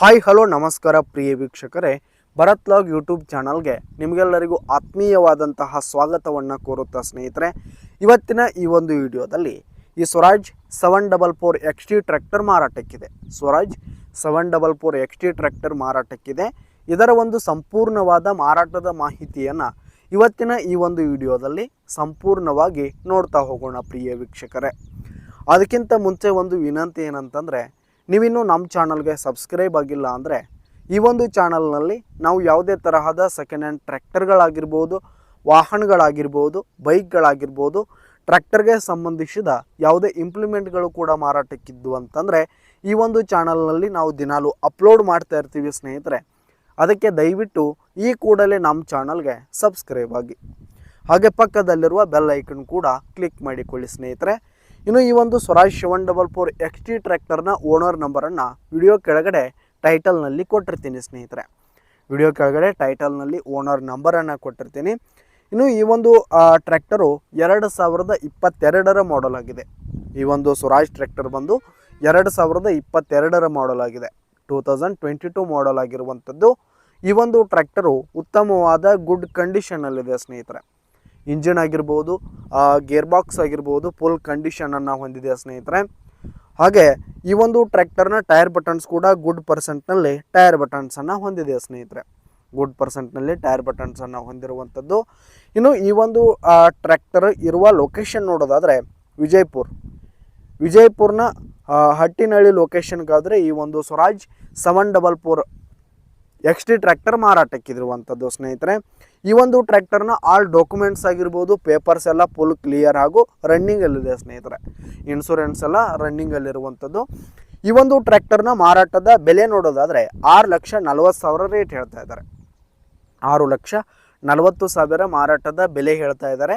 Hi, hello, ನಮಸ್ಕಾರ ಪ್ರಿಯ ವೀಕ್ಷಕರೇ. Bharat log YouTube ಚಾನಲ್ಗೆ ನಿಮಗೆಲ್ಲರಿಗೂ ಆತ್ಮೀಯವಾದಂತಹ ಸ್ವಾಗತವನ್ನು ಕೋರುತ್ತಾ ಸ್ನೇಹಿತರೆ. ಇವತ್ತಿನ ಈ ಒಂದು ವಿಡಿಯೋದಲ್ಲಿ ಈ Swaraj seven double four X T tractor ಮಾರಾಟಕ್ಕಿದೆ. Swaraj seven double four X T tractor ಮಾರಾಟಕ್ಕಿದೆ. ಇದರ ಒಂದು ಸಂಪೂರ್ಣವಾದ ಮಾರಾಟದ ಮಾಹಿತಿಯನ್ನು ಇವತ್ತಿನ ಈ ಒಂದು ವಿಡಿಯೋದಲ್ಲಿ ಸಂಪೂರ್ಣವಾಗಿ ನೋಡ್ತಾ ಹೋಗೋಣ ಪ್ರಿಯ ವೀಕ್ಷಕರೇ. ಅದಕ್ಕಿಂತ ಮುಂಚೆ ಒಂದು ವಿನಂತಿ ಏನಂತಂದರೆ ನೀವಿನ್ನೂ ನಮ್ಮ ಚಾನಲ್ಗೆ ಸಬ್ಸ್ಕ್ರೈಬ್ ಆಗಿಲ್ಲ ಅಂದರೆ ಈ ಒಂದು ಚಾನಲ್ನಲ್ಲಿ ನಾವು ಯಾವುದೇ ತರಹದ ಸೆಕೆಂಡ್ ಹ್ಯಾಂಡ್ ಟ್ರ್ಯಾಕ್ಟರ್ಗಳಾಗಿರ್ಬೋದು, ವಾಹನಗಳಾಗಿರ್ಬೋದು, ಬೈಕ್ಗಳಾಗಿರ್ಬೋದು, ಟ್ರ್ಯಾಕ್ಟರ್ಗೆ ಸಂಬಂಧಿಸಿದ ಯಾವುದೇ ಇಂಪ್ಲಿಮೆಂಟ್ಗಳು ಕೂಡ ಮಾರಾಟಕ್ಕಿದ್ದು ಅಂತಂದರೆ ಈ ಒಂದು ಚಾನಲ್ನಲ್ಲಿ ನಾವು ದಿನಾಲು ಅಪ್ಲೋಡ್ ಮಾಡ್ತಾ ಇರ್ತೀವಿ ಸ್ನೇಹಿತರೆ. ಅದಕ್ಕೆ ದಯವಿಟ್ಟು ಈ ಕೂಡಲೇ ನಮ್ಮ ಚಾನಲ್ಗೆ ಸಬ್ಸ್ಕ್ರೈಬ್ ಆಗಿ. ಹಾಗೆ ಪಕ್ಕದಲ್ಲಿರುವ ಬೆಲ್ ಐಕನ್ ಕೂಡ ಕ್ಲಿಕ್ ಮಾಡಿಕೊಳ್ಳಿ ಸ್ನೇಹಿತರೆ. ಇನ್ನು ಈ ಒಂದು Swaraj seven double four X T ಟ್ರ್ಯಾಕ್ಟರ್ನ ಓನರ್ ನಂಬರನ್ನು ವಿಡಿಯೋ ಕೆಳಗಡೆ ಟೈಟಲ್ನಲ್ಲಿ ಕೊಟ್ಟಿರ್ತೀನಿ ಸ್ನೇಹಿತರೆ. ವಿಡಿಯೋ ಕೆಳಗಡೆ ಟೈಟಲ್ನಲ್ಲಿ ಓನರ್ ನಂಬರನ್ನು ಕೊಟ್ಟಿರ್ತೀನಿ. ಇನ್ನು ಈ ಒಂದು ಟ್ರ್ಯಾಕ್ಟರು ಎರಡು ಸಾವಿರದ ಇಪ್ಪತ್ತೆರಡರ ಮಾಡೆಲ್ ಆಗಿದೆ. ಈ ಒಂದು ಸ್ವರಾಜ್ ಟ್ರ್ಯಾಕ್ಟರ್ ಬಂದು ಎರಡು ಸಾವಿರದ ಇಪ್ಪತ್ತೆರಡರ ಮಾಡೆಲ್ ಆಗಿದೆ. Two thousand twenty two model ಆಗಿರುವಂಥದ್ದು. ಈ ಒಂದು ಟ್ರ್ಯಾಕ್ಟರು ಉತ್ತಮವಾದ ಗುಡ್ ಕಂಡೀಷನಲ್ಲಿದೆ ಸ್ನೇಹಿತರೆ. ಇಂಜಿನ್ ಆಗಿರ್ಬೋದು ಗೇರ್ ಬಾಕ್ಸ್ ಆಗಿರ್ಬೋದು ಫುಲ್ ಕಂಡೀಷನನ್ನು ಹೊಂದಿದೆ ಸ್ನೇಹಿತರೆ. ಹಾಗೆ ಈ ಒಂದು ಟ್ರ್ಯಾಕ್ಟರ್ನ ಟೈರ್ ಬಟನ್ಸ್ ಕೂಡ ಗುಡ್ ಪರ್ಸೆಂಟ್ನಲ್ಲಿ ಟೈರ್ ಬಟನ್ಸನ್ನು ಹೊಂದಿದೆ ಸ್ನೇಹಿತರೆ. ಗುಡ್ ಪರ್ಸೆಂಟ್ನಲ್ಲಿ ಟೈರ್ ಬಟನ್ಸನ್ನು ಹೊಂದಿರುವಂಥದ್ದು. ಇನ್ನು ಈ ಒಂದು ಟ್ರ್ಯಾಕ್ಟರ್ ಇರುವ ಲೊಕೇಶನ್ ನೋಡೋದಾದರೆ ವಿಜಯಪುರ್. ವಿಜಯಪುರ್ನ ಹಟ್ಟಿನಹಳ್ಳಿ ಲೊಕೇಶನ್ಗಾದರೆ ಈ ಒಂದು Swaraj seven double four X T tractor ಮಾರಾಟಕ್ಕಿರುವಂಥದ್ದು ಸ್ನೇಹಿತರೆ. ಈ ಒಂದು ಟ್ರ್ಯಾಕ್ಟರ್ನ ಆಲ್ ಡಾಕ್ಯುಮೆಂಟ್ಸ್ ಆಗಿರ್ಬೋದು ಪೇಪರ್ಸ್ ಎಲ್ಲ ಫುಲ್ ಕ್ಲಿಯರ್ ಹಾಗೂ ರನ್ನಿಂಗಲ್ಲಿದೆ ಸ್ನೇಹಿತರೆ. ಇನ್ಶೂರೆನ್ಸ್ ಎಲ್ಲ ರನ್ನಿಂಗಲ್ಲಿರುವಂಥದ್ದು ಈ ಒಂದು ಟ್ರ್ಯಾಕ್ಟರ್ನ ಮಾರಾಟದ ಬೆಲೆ ನೋಡೋದಾದರೆ ಆರು ಲಕ್ಷ ನಲವತ್ತು ಸಾವಿರ ರೇಟ್ ಹೇಳ್ತಾ ಇದ್ದಾರೆ. ಆರು ಲಕ್ಷ ನಲವತ್ತು ಸಾವಿರ ಮಾರಾಟದ ಬೆಲೆ ಹೇಳ್ತಾ ಇದ್ದಾರೆ.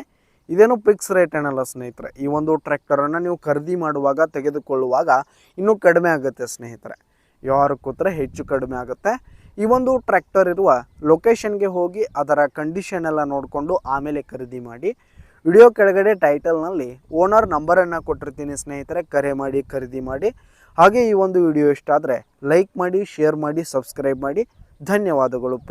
ಇದೇನು ಫಿಕ್ಸ್ ರೇಟ್ ಏನಲ್ಲ ಸ್ನೇಹಿತರೆ. ಈ ಒಂದು ಟ್ರ್ಯಾಕ್ಟರನ್ನು ನೀವು ಖರೀದಿ ಮಾಡುವಾಗ, ತೆಗೆದುಕೊಳ್ಳುವಾಗ ಇನ್ನೂ ಕಡಿಮೆ ಆಗುತ್ತೆ ಸ್ನೇಹಿತರೆ. ಯಾರು ಕೂತ್ರೆ ಹೆಚ್ಚು ಕಡಿಮೆ ಆಗುತ್ತೆ. ಈ ಒಂದು ಟ್ರ್ಯಾಕ್ಟರ್ ಇರುವ ಲೊಕೇಶನ್ಗೆ ಹೋಗಿ ಅದರ ಕಂಡೀಷನ್ ಎಲ್ಲ ನೋಡಿಕೊಂಡು ಆಮೇಲೆ ಖರೀದಿ ಮಾಡಿ. ವಿಡಿಯೋ ಕೆಳಗಡೆ ಟೈಟಲ್ನಲ್ಲಿ ಓನರ್ ನಂಬರನ್ನು ಕೊಟ್ಟಿರ್ತೀನಿ ಸ್ನೇಹಿತರೆ, ಕರೆ ಮಾಡಿ, ಖರೀದಿ ಮಾಡಿ. ಹಾಗೆ ಈ ಒಂದು ವಿಡಿಯೋ ಇಷ್ಟ ಆದರೆ ಲೈಕ್ ಮಾಡಿ ಶೇರ್ ಮಾಡಿ ಸಬ್ಸ್ಕ್ರೈಬ್ ಮಾಡಿ. ಧನ್ಯವಾದಗಳು.